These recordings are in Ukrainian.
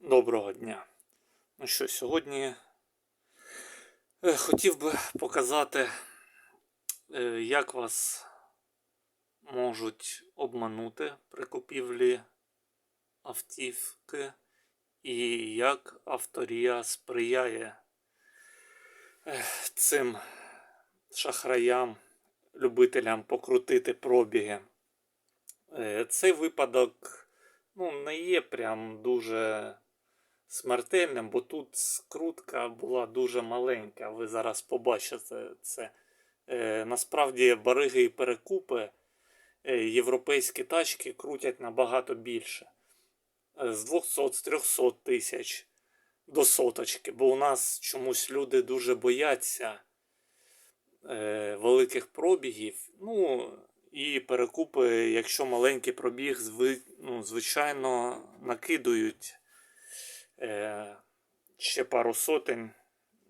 Доброго дня. Ну що, сьогодні е, хотів би показати, е, як вас можуть обманути при купівлі автівки і як авторія сприяє е, цим шахраям, любителям покрутити пробіги. Цей випадок ну, не є прям дуже смертельним, бо тут скрутка була дуже маленька. Ви зараз побачите це. Е, насправді бариги і перекупи е, європейські тачки крутять набагато більше. Е, з 200 з 300 тисяч до соточки. Бо у нас чомусь люди дуже бояться великих пробігів. Ну, і перекупи, якщо маленький пробіг, ну, звичайно, накидують ще пару сотень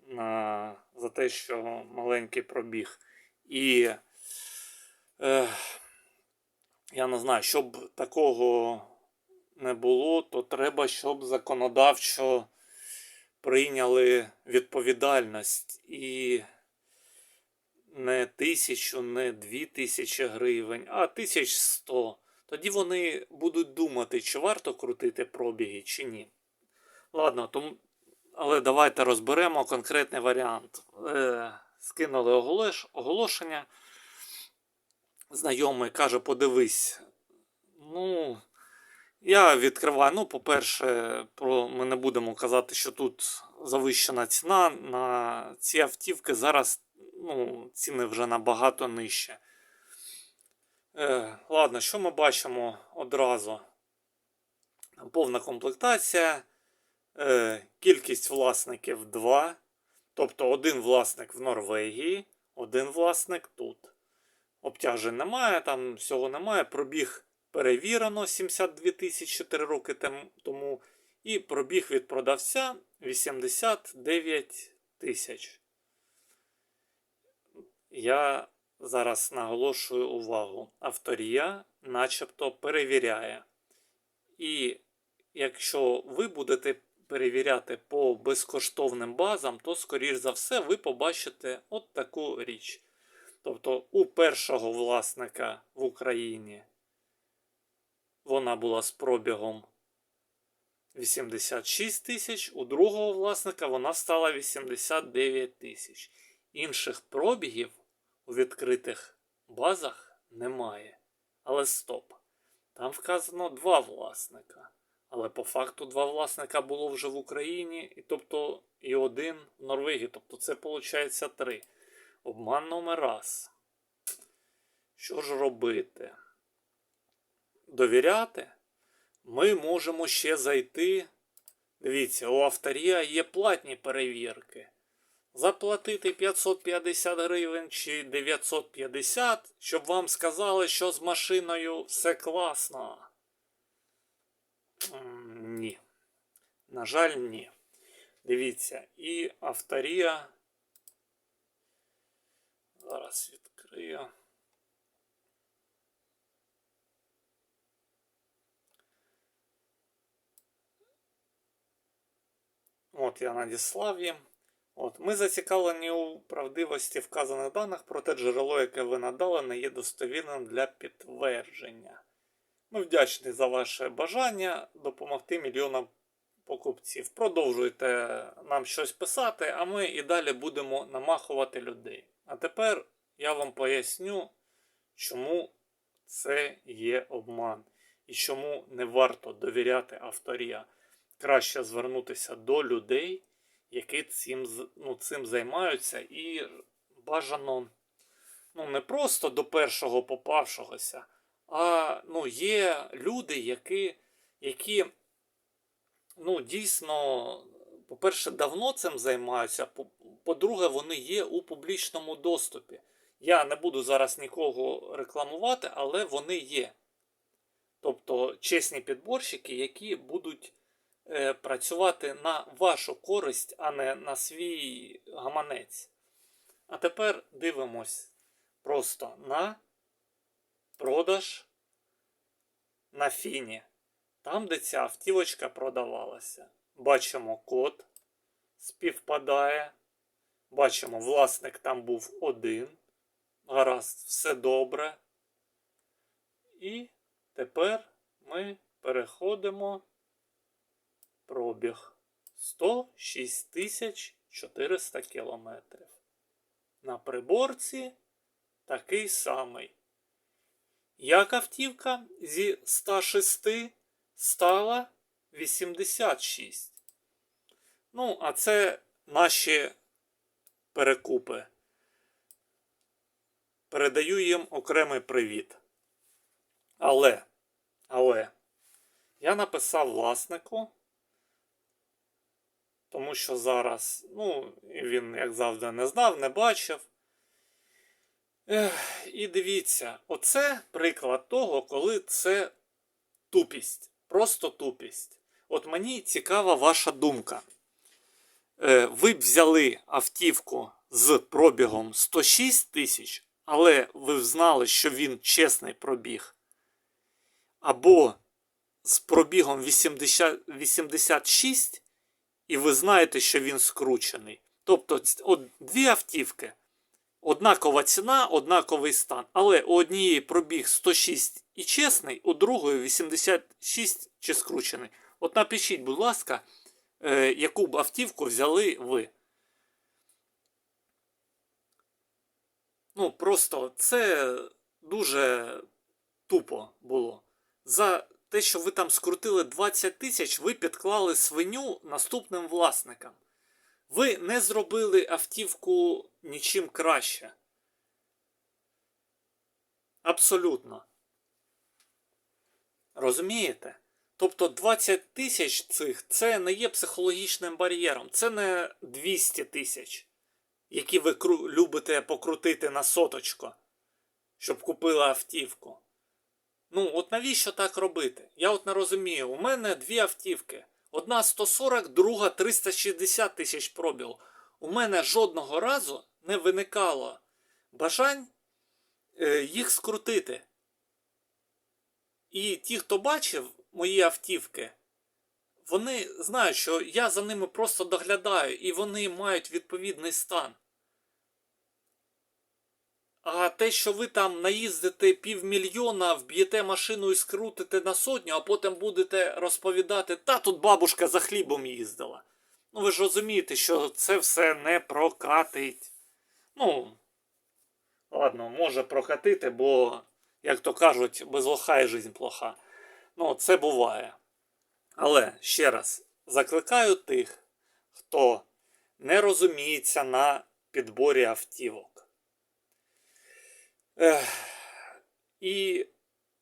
на, за те, що маленький пробіг. І е, я не знаю, щоб такого не було, то треба, щоб законодавчо прийняли відповідальність і не тисячу, не дві тисячі гривень, а тисяч сто. Тоді вони будуть думати, чи варто крутити пробіги, чи ні. Ладно, тому, але давайте розберемо конкретний варіант. Е, скинули оголош, оголошення. Знайомий каже, подивись. Ну, я відкриваю. Ну, по-перше, про, ми не будемо казати, що тут завищена ціна. На ці автівки зараз ну, ціни вже набагато нижче. Е, ладно, що ми бачимо одразу? Повна комплектація. Е, кількість власників 2. Тобто один власник в Норвегії, один власник тут. Обтяжень немає, там всього немає. Пробіг перевірено 72 тисячі 4 роки тому. І пробіг від продавця 89 тисяч. Я зараз наголошую увагу. Авторія начебто перевіряє. І якщо ви будете перевіряти по безкоштовним базам, то, скоріш за все, ви побачите от таку річ. Тобто, у першого власника в Україні вона була з пробігом 86 тисяч, у другого власника вона стала 89 тисяч. Інших пробігів у відкритих базах немає. Але стоп. Там вказано два власника. Але по факту два власника було вже в Україні, і тобто і один в Норвегії. Тобто це виходить три. Обман номер раз. Що ж робити? Довіряти? Ми можемо ще зайти. Дивіться, у авторія є платні перевірки. Заплатити 550 гривень чи 950, щоб вам сказали, що з машиною все класно. Ні. На жаль, ні. Дивіться, і авторія. Зараз відкрию. От я надіслав їм. От, ми зацікавлені у правдивості вказаних даних, проте джерело, яке ви надали, не є достовірним для підтвердження. Ми вдячні за ваше бажання допомогти мільйонам покупців. Продовжуйте нам щось писати, а ми і далі будемо намахувати людей. А тепер я вам поясню, чому це є обман і чому не варто довіряти авторія. Краще звернутися до людей, які цим, ну, цим займаються, і бажано ну, не просто до першого попавшогося, а ну, є люди, які, які ну, дійсно, по-перше, давно цим займаються. по- По-друге, вони є у публічному доступі. Я не буду зараз нікого рекламувати, але вони є. Тобто чесні підборщики, які будуть е, працювати на вашу користь, а не на свій гаманець. А тепер дивимось просто на продаж на фіні. там, де ця автівочка продавалася. Бачимо код співпадає. Бачимо, власник там був один. Гаразд, все добре. І тепер ми переходимо пробіг 106 тисяч 400 кілометрів. На приборці такий самий. Як автівка зі 106 стала 86. Ну, а це наші перекупи. Передаю їм окремий привіт. Але, але, я написав власнику, тому що зараз, ну, він, як завжди, не знав, не бачив. Ех, і дивіться, оце приклад того, коли це тупість. Просто тупість. От мені цікава ваша думка. Е, ви б взяли автівку з пробігом 106 тисяч, але ви знали, що він чесний пробіг. Або з пробігом 80, 86, і ви знаєте, що він скручений. Тобто, от дві автівки. Однакова ціна, однаковий стан. Але у однієї пробіг 106 і чесний, у другої 86 чи скручений. От напишіть, будь ласка, е, яку б автівку взяли ви. Ну, просто це дуже тупо було. За те, що ви там скрутили 20 тисяч, ви підклали свиню наступним власникам. Ви не зробили автівку нічим краще. Абсолютно. Розумієте? Тобто 20 тисяч цих це не є психологічним бар'єром. Це не 200 тисяч, які ви любите покрутити на соточко, щоб купили автівку. Ну, от навіщо так робити? Я от не розумію. У мене дві автівки. Одна 140, друга 360 тисяч пробіл. У мене жодного разу не виникало бажань е, їх скрутити. І ті, хто бачив мої автівки, вони знають, що я за ними просто доглядаю, і вони мають відповідний стан. А те, що ви там наїздите півмільйона, вб'єте машину і скрутите на сотню, а потім будете розповідати, та тут бабушка за хлібом їздила. Ну ви ж розумієте, що це все не прокатить. Ну, ладно, може прокатити, бо, як то кажуть, без лоха і жизнь плоха. Ну, це буває. Але ще раз закликаю тих, хто не розуміється на підборі автівок. І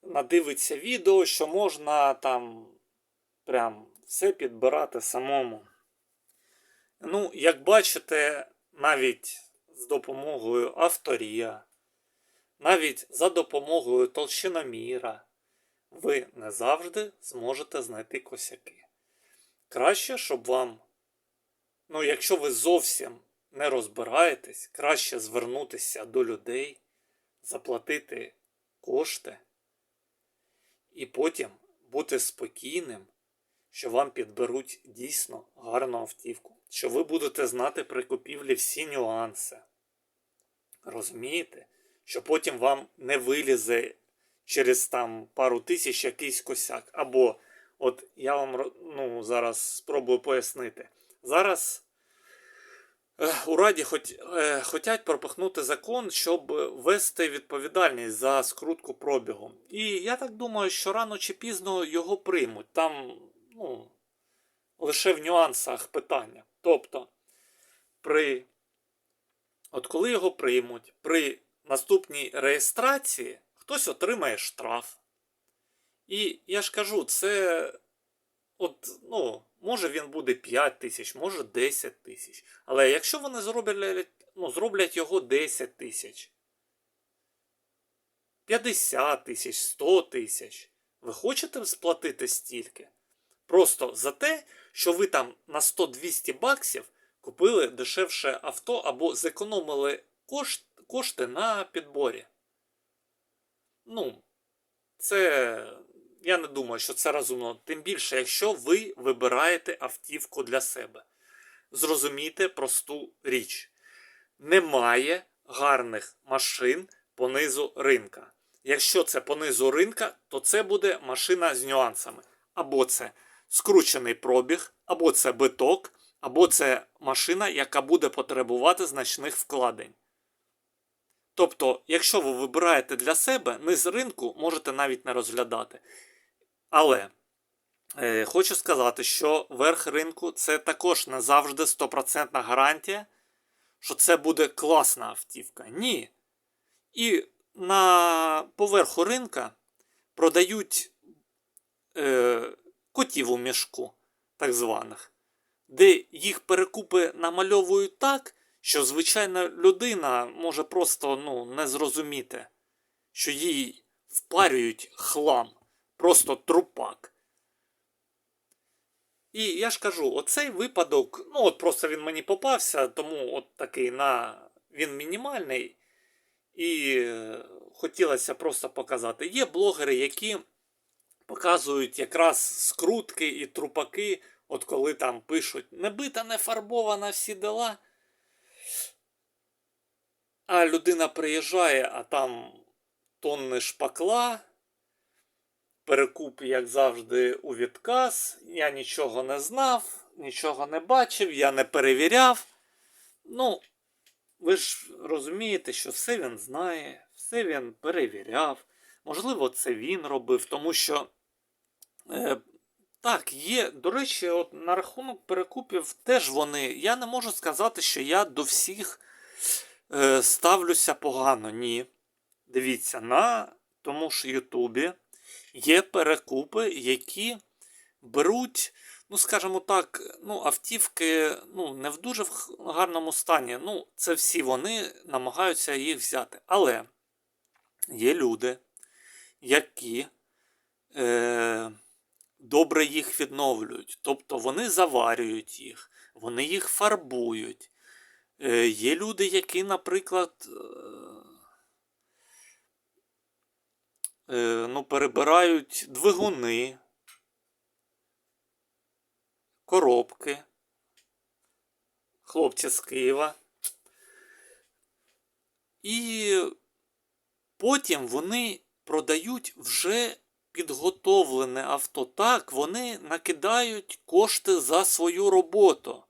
надивиться відео, що можна там прям все підбирати самому. Ну, як бачите, навіть з допомогою авторія, навіть за допомогою толщиноміра, ви не завжди зможете знайти косяки. Краще, щоб вам, ну, якщо ви зовсім не розбираєтесь, краще звернутися до людей заплатити кошти і потім бути спокійним, що вам підберуть дійсно гарну автівку, що ви будете знати при купівлі всі нюанси. Розумієте? Що потім вам не вилізе через там пару тисяч якийсь косяк. Або, от я вам ну, зараз спробую пояснити. Зараз У Раді хоч, е, хотять пропихнути закон, щоб ввести відповідальність за скрутку пробігу. І я так думаю, що рано чи пізно його приймуть. Там ну, лише в нюансах питання. Тобто, при, от коли його приймуть, при наступній реєстрації хтось отримає штраф. І я ж кажу, це От, ну, може він буде 5 тисяч, може 10 тисяч. Але якщо вони зроблять, ну, зроблять його 10 тисяч, 50 тисяч, 100 тисяч, ви хочете сплатити стільки? Просто за те, що ви там на 100-200 баксів купили дешевше авто або зекономили кошт, кошти на підборі. Ну, це я не думаю, що це розумно. Тим більше, якщо ви вибираєте автівку для себе. Зрозумійте просту річ. Немає гарних машин по низу ринка. Якщо це по низу ринка, то це буде машина з нюансами. Або це скручений пробіг, або це биток, або це машина, яка буде потребувати значних вкладень. Тобто, якщо ви вибираєте для себе, низ ринку можете навіть не розглядати. Але е, хочу сказати, що верх ринку це також не завжди 100% гарантія, що це буде класна автівка. Ні. І на поверху ринка продають е, котів у мішку, так званих, де їх перекупи намальовують так, що звичайна людина може просто ну, не зрозуміти, що їй впарюють хлам, просто трупак. І я ж кажу, оцей випадок, ну от просто він мені попався, тому от такий на він мінімальний. І е, хотілося просто показати. Є блогери, які показують якраз скрутки і трупаки, от коли там пишуть не бита, не фарбована всі дела. А людина приїжджає, а там тонни шпакла, перекуп, як завжди, у відказ. Я нічого не знав, нічого не бачив, я не перевіряв. Ну, ви ж розумієте, що все він знає, все він перевіряв. Можливо, це він робив, тому що. Е, так, є. До речі, от на рахунок перекупів теж вони. Я не можу сказати, що я до всіх е, ставлюся погано. Ні. Дивіться, на тому ж Ютубі є перекупи, які беруть, ну, скажімо так, ну, автівки ну, не в дуже гарному стані. Ну, це всі вони намагаються їх взяти. Але є люди, які. Е, добре їх відновлюють. Тобто вони заварюють їх, вони їх фарбують. Е, Є люди, які, наприклад, е, е, ну, перебирають двигуни, коробки, хлопці з Києва. І потім вони продають вже підготовлене авто. Так, вони накидають кошти за свою роботу.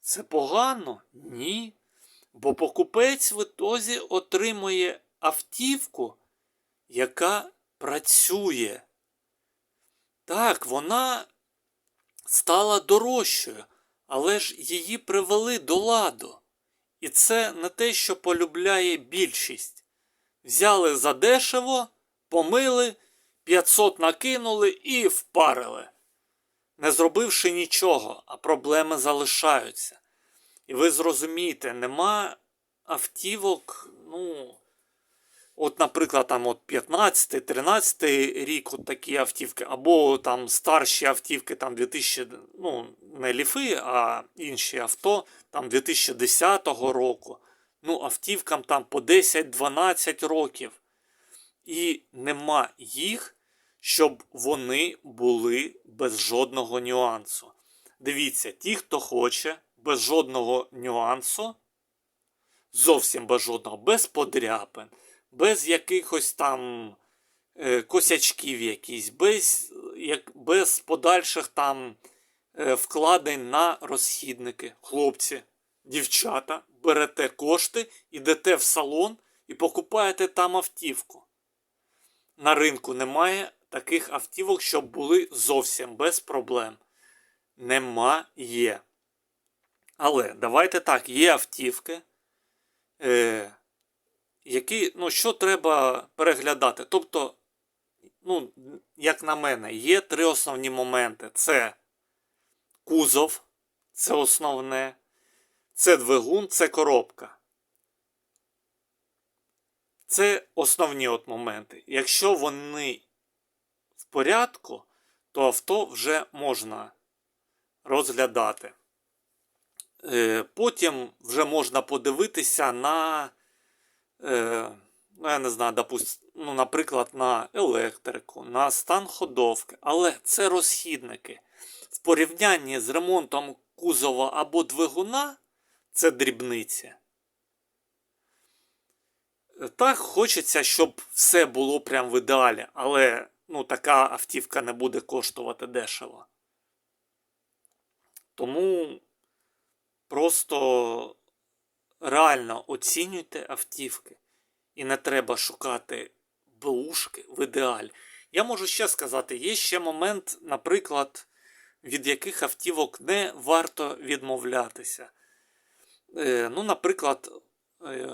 Це погано? Ні. Бо покупець в ітозі отримує автівку, яка працює. Так, вона стала дорожчою, але ж її привели до ладу. І це не те, що полюбляє більшість. Взяли задешево, помили, 500 накинули і впарили, не зробивши нічого, а проблеми залишаються. І ви зрозумієте, нема автівок, ну, от, наприклад, там от 15-13 рік от такі автівки, або там старші автівки, там 2000, ну, не ліфи, а інші авто, там 2010 року. Ну, автівкам там по 10-12 років. І нема їх, щоб вони були без жодного нюансу. Дивіться, ті, хто хоче, без жодного нюансу, зовсім без жодного, без подряпин, без якихось там е, косячків якісь, без, як, без подальших там е, вкладень на розхідники. Хлопці, дівчата, берете кошти, ідете в салон і покупаєте там автівку на ринку немає таких автівок, щоб були зовсім без проблем. Немає. Але давайте так, є автівки, е, які, ну, що треба переглядати. Тобто, ну, як на мене, є три основні моменти: це кузов, це основне, це двигун, це коробка. Це основні от моменти. Якщо вони в порядку, то авто вже можна розглядати. Е, потім вже можна подивитися на е, ну я не знаю, допуст, ну, наприклад, на електрику, на стан ходовки, але це розхідники. В порівнянні з ремонтом кузова або двигуна це дрібниці. Так, хочеться, щоб все було прям в ідеалі, але ну, така автівка не буде коштувати дешево. Тому просто реально оцінюйте автівки. І не треба шукати бушки в ідеалі. Я можу ще сказати, є ще момент, наприклад, від яких автівок не варто відмовлятися. Е, ну, наприклад, е,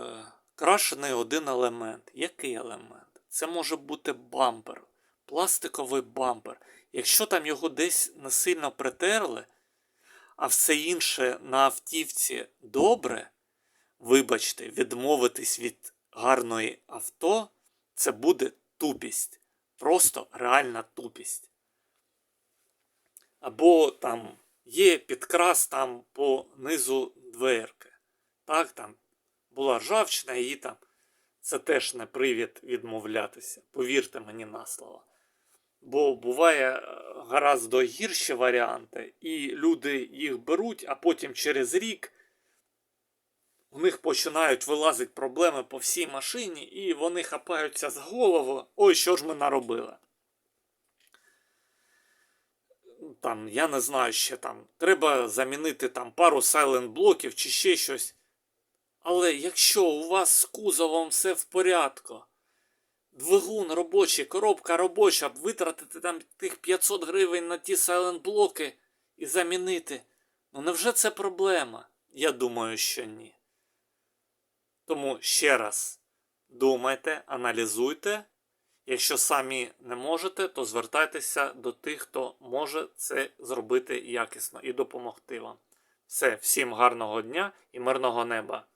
крашений один елемент. Який елемент? Це може бути бампер, пластиковий бампер. Якщо там його десь не сильно притерли, а все інше на автівці добре, вибачте, відмовитись від гарної авто, це буде тупість. Просто реальна тупість. Або там є підкрас там по низу дверки. Так, там була ржавчина, її там. Це теж не привід відмовлятися. Повірте мені на слово. Бо буває е, гаразд гірші варіанти, і люди їх беруть, а потім через рік у них починають вилазити проблеми по всій машині, і вони хапаються з голову. Ой, що ж ми наробили? Там, я не знаю, ще там. Треба замінити там пару сайлент блоків чи ще щось. Але якщо у вас з кузовом все в порядку, двигун робочий, коробка робоча, витратити там тих 500 гривень на ті сайлент блоки і замінити. Ну невже це проблема? Я думаю, що ні. Тому ще раз думайте, аналізуйте. Якщо самі не можете, то звертайтеся до тих, хто може це зробити якісно і допомогти вам. Все, всім гарного дня і мирного неба!